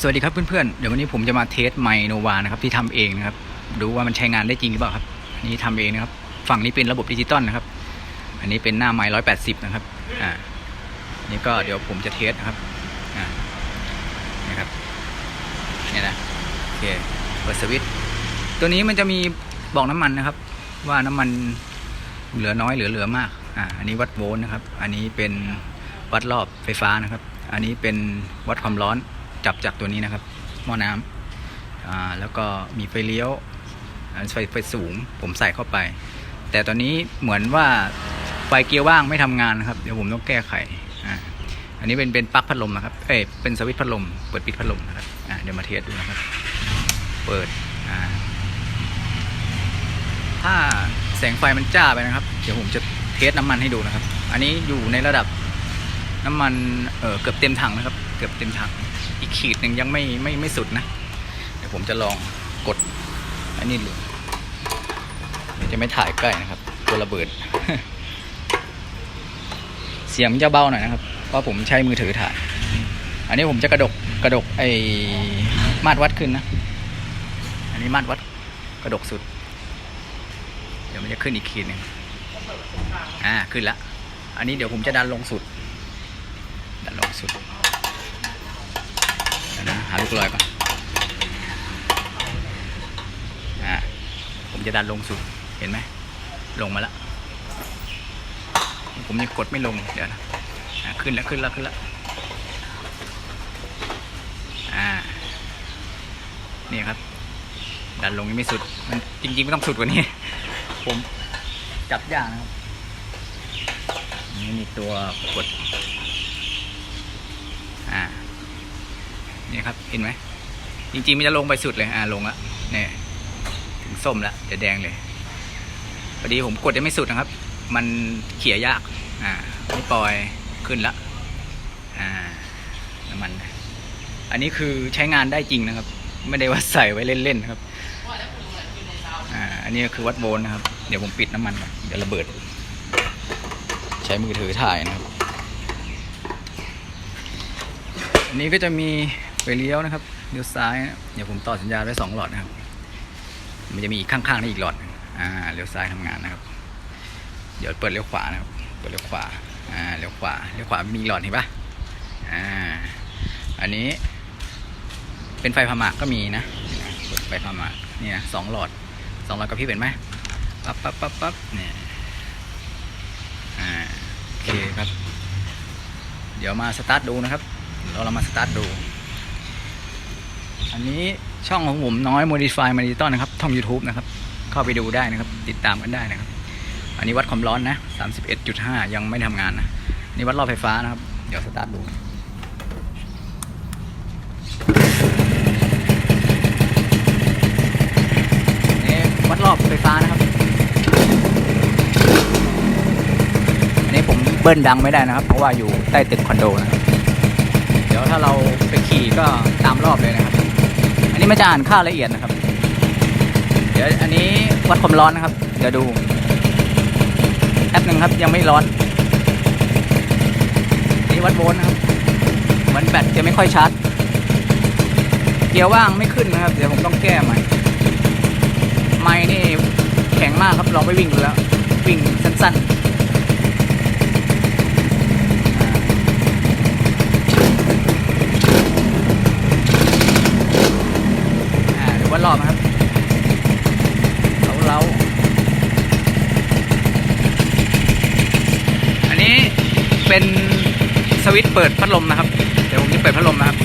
สวัสดีครับเพื่อนๆ เดี๋ยววันนี้ผมจะมาเทสไมโนวานะครับที่ทำเองนะครับ ดูว่ามันใช้งานได้จริงหรือเปล่าครับ อันนี้ทำเองนะครับ ฝั่งนี้เป็นระบบดิจิตอลนะครับ อันนี้เป็นหน้าไม้ร้อยแปดสิบนะครับ อ่า นี่ก็เดี๋ยวผมจะเทสนะครับ อ่านี่ครับ เนี่ยนะ โอเค เปิดสวิตช์ ตัวนี้มันจะมีบอกน้ำมันนะครับ ว่าน้ำมันเหลือน้อยเหลือเหลือมาก อ่า อันนี้วัดโวลต์นะครับ อันนี้เป็นวัดรอบไฟฟ้านะครับ อันนี้เป็นวัดความร้อน จับจากตัวนี้นะครับหม้อน้ำอ่าแล้วก็มีไฟเลี้ยวไฟไฟสูงผมใส่เข้าไป แต่ตอนนี้เหมือนว่าไฟเกียร์ว่างไม่ทำงานนะครับ เดี๋ยวผมต้องแก้ไขอ่าอันนี้เป็นเป็นปลั๊กพัดลมนะครับ เอ้ยเป็นสวิตช์พัดลม เปิดปิดพัดลมนะครับอ่าเดี๋ยวมาเทสดูนะครับ เปิดอ่าถ้าแสงไฟมันจ้าไปนะครับ เดี๋ยวผมจะเทสน้ำมันให้ดูนะครับ อันนี้อยู่ในระดับน้ำมันเออเกือบเต็มถังนะครับ เกือบเต็มถัง อีกขีดหนึ่งยังไม่ไม่ไม่สุดนะ เดี๋ยวผมจะลองกด อันนี้ดูเดี๋ยวจะไม่ถ่ายใกล้นะครับตัวระเบิด เสียงจะเบาหน่อยนะครับ เพราะผมใช้มือถือถ่าย อันนี้ผมจะกระดกกระดกไอ้มาตรวัดขึ้นนะ อันนี้มาตรวัดกระดกสุด เดี๋ยวมันจะขึ้นอีกขีดหนึ่งอ่าขึ้นละอันนี้เดี๋ยวผมจะดันลงสุด ดันลงสุดเดี๋ยวนะหาลู กลอยก่อนอ่าผมจะดันลงสุด เห็นไหม ลงมาละผมยังกดไม่ลง เดี๋ยวนะขึ้นแล้วขึ้นแล้วขึ้นแล้วอ่า นี่ครับ ดันลงยังไม่สุด มันจริงๆไม่ต้องสุดกว่านี้ ผมจับยากนะครับ นี่มีตัวกด อ่า นี่ครับ เห็นไหม จริงๆมันจะลงไปสุดเลย อ่าลงละเนี่ยถึงส้มละจะแดงเลยพอดีผมกดยังไม่สุดนะครับ มันเขี่ยยาก อ่าไม่ปล่อยขึ้นละ อ่าน้ำมัน อันนี้คือใช้งานได้จริงนะครับ ไม่ได้ว่าใส่ไว้เล่นๆนะครับ อ่า อันนี้คือวัดโวลต์นะครับ เดี๋ยวผมปิดน้ำมันก่อนเดี๋ยวระเบิด ใช้มือถือถ่ายนะครับ อันนี้ก็จะมี ไฟเลี้ยวนะครับเลี้ยวซ้ายนะเดี๋ยวผมต่อสัญญาณไว้สองหลอดนะครับ มันจะมีอีกข้างๆนี่อีกหลอดอ่าเลี้ยวซ้ายทำงานนะครับ เดี๋ยวเปิดเลี้ยวขวานะครับ เปิดเลี้ยวขวาอ่าเลี้ยวขวาเลี้ยวขวามีหลอดเห็นปะอ่าอันนี้ เป็นไฟพามากก็มีนะเปิดไฟพามากนี่นะสองหลอดสองหลอดกับพี่เห็นไหมปั๊บปั๊บปั๊บปั๊บเนี่ยอ่าโอเคครับ เดี๋ยวมาสตาร์ทดูนะครับ เราเรามาสตาร์ทดู อันนี้ช่องของผมน้อย Modify m a n i t o n นะครับท่อง YouTube นะครับ เข้าไปดูได้นะครับ ติดตามกันได้นะครับ อันนี้วัดความร้อนนะ 31.5 ยังไม่ทำงานนะนี่วัดรอบไฟฟ้านะครับ เดี๋ยวสตาร์ทดูนี่วัดรอบไฟฟ้านะครับ อันนี้ผมเบิ้ลดังไม่ได้นะครับ เพราะว่าอยู่ใต้ตึกคอนโดนะครับ เดี๋ยวถ้าเราไปขี่ก็ตามรอบเลยนะครับ อันนี้ไม่จะอ่านค่าละเอียดนะครับ เดี๋ยวอันนี้วัดความร้อนนะครับ เดี๋ยวดูแป๊บหนึ่งครับยังไม่ร้อน นี่วัดโวลต์นะครับเหมือนแบตจะไม่ค่อยชาร์จเกียร์ว่างไม่ขึ้นนะครับ เดี๋ยวผมต้องแก้ใหม่ไม้นี่แข็งมากครับลองไปวิ่งดูแล้ว วิ่งสั้นๆ อ่าหรือว่ารอบนะครับเราเราอันนี้เป็นส วิตช์เปิดพัดลมนะครับ เดี๋ยวผมจะเปิดพัดลมนะครับ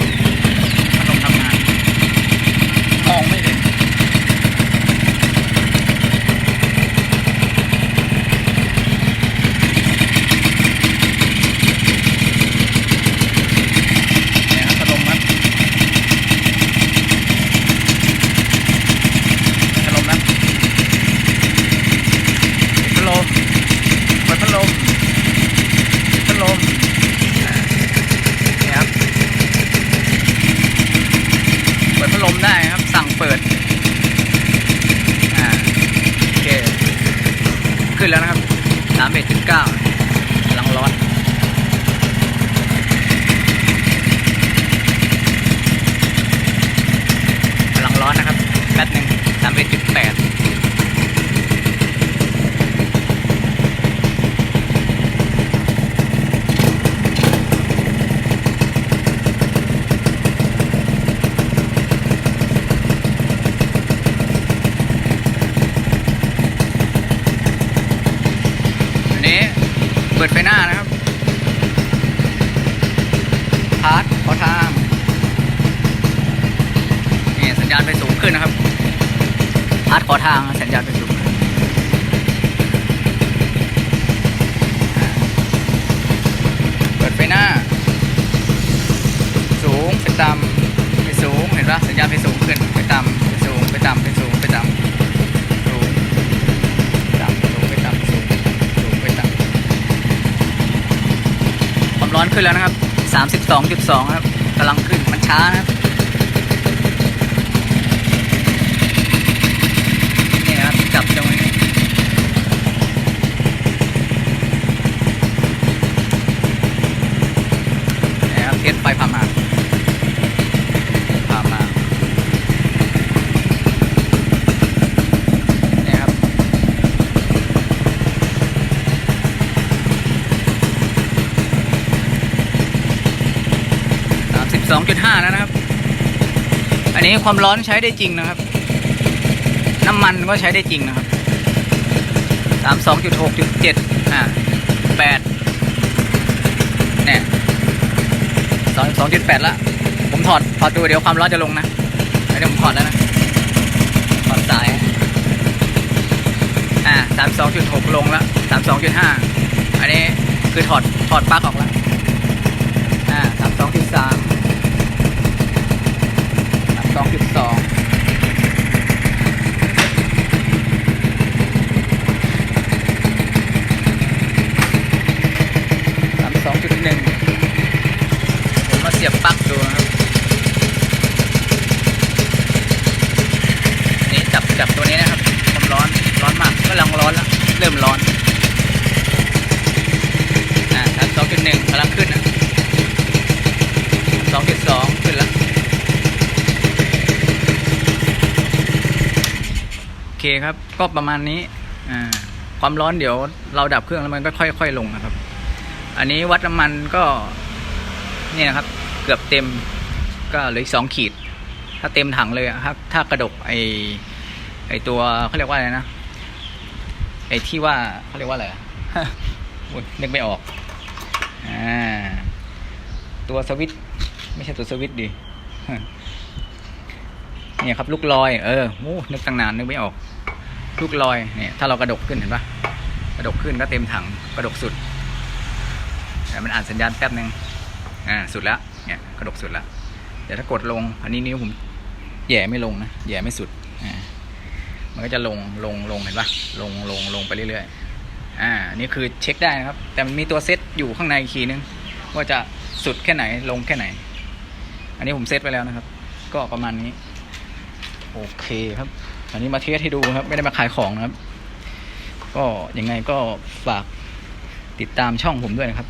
มได้ครับ สั่งเปิด อ่า โอเค ขึ้นแล้วนะครับสามเอ็ดจุดเก้า ปิดไฟหน้านะครับ พาร์ทขอทาง นี่สัญญาณไปสูงขึ้นนะครับ พาร์ทขอทางสัญญาณไปสูงขึ้นอ่าเปิดไฟหน้า สูงไปต่ำไปสูงเห็นปะสัญญาณไปสูงขึ้นไปต่ำไปสูงไปต่ำไปสูงไปต่ำสูงต่ำสูงไปต่ำสูงสูงไปต่ำความร้อน ขึ้นแล้วนะครับสามสิบสองจุดสองครับกำลังขึ้นมันช้านะครับนี่ครับจับตรงนี้นี่ครับเทสไฟพามา 12.5 แล้วนะครับ อันนี้ความร้อนใช้ได้จริงนะครับ น้ำมันก็ใช้ได้จริงนะครับสามสองจุดหกจุดเจ็ดอ่าแ8เนี่ย22.8ละผมถอดถอดดูเดี๋ยวความร้อนจะลงนะเดี๋ยวผมถอดแล้วนะถอดสาย อ่าส32.6 ลงแล้วามสองจุดห้าอันนี้คือถอดถอดปลั๊กออกแล้วอ่าสามสองจุดสาม เริ่มร้อนอ่าสามสองจุดหนึ่งกำลังขึ้นนะสองจุดสองขึ้นแล้วโอเคครับก็ประมาณนี้อ่าความร้อนเดี๋ยวเราดับเครื่องแล้วมันก็ค่อย ๆ ลงนะครับ อันนี้วัดน้ำมันก็นี่นะครับ เกือบเต็มก็เหลือสองขีด ถ้าเต็มถังเลยอะครับถ้ากระดกไอไอตัวเขาเรียกว่าอะไรนะ ไอที่ว่าเขาเรียกว่าอะไรนึกไม่ออกอ่าตัวสวิตไม่ใช่ตัวสวิตดิเนี่ยครับลูกลอยเออโอ้นึกตั้งนานนึกไม่ออก ลูกลอยเนี่ยถ้าเรากระดกขึ้นเห็นปะกระดกขึ้นก็เต็มถังกระดกสุดแต่มันอ่านสัญญาณแป๊บหนึ่งอ่าสุดแล้วเนี่ยกระดกสุดแล้วเดี๋ยวถ้ากดลงอันนี้นิ้วผมแย่ไม่ลงนะแย่ไม่สุดอ่า มันก็จะลงลงลงเห็นปะลงลงลงไปเรื่อยๆอ่านี่คือเช็คได้นะครับ แต่มันมีตัวเซตอยู่ข้างในอีนึงว่าจะสุดแค่ไหนลงแค่ไหน อันนี้ผมเซตไปแล้วนะครับ ก็ประมาณนี้ โอเคครับ อันนี้มาเทสให้ดูครับ ไม่ได้มาขายของนะครับ ก็ยังไงก็ฝากติดตามช่องผมด้วยนะครับ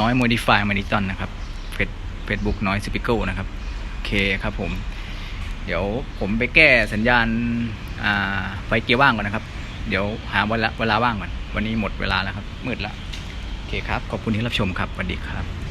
น้อย modify m a n i t o n นะครับเฟซเฟซบุ๊กน้อยสปิโก้นะครับ โอเคครับผม เดี๋ยวผมไปแก้สัญญาณ ไฟเกียร์ว่างก่อนนะครับ เดี๋ยวหาเวลาเวลาว่างก่อน วันนี้หมดเวลาแล้วครับ มืดแล้ว โอเคครับ ขอบคุณที่รับชมครับสวัสดีครับ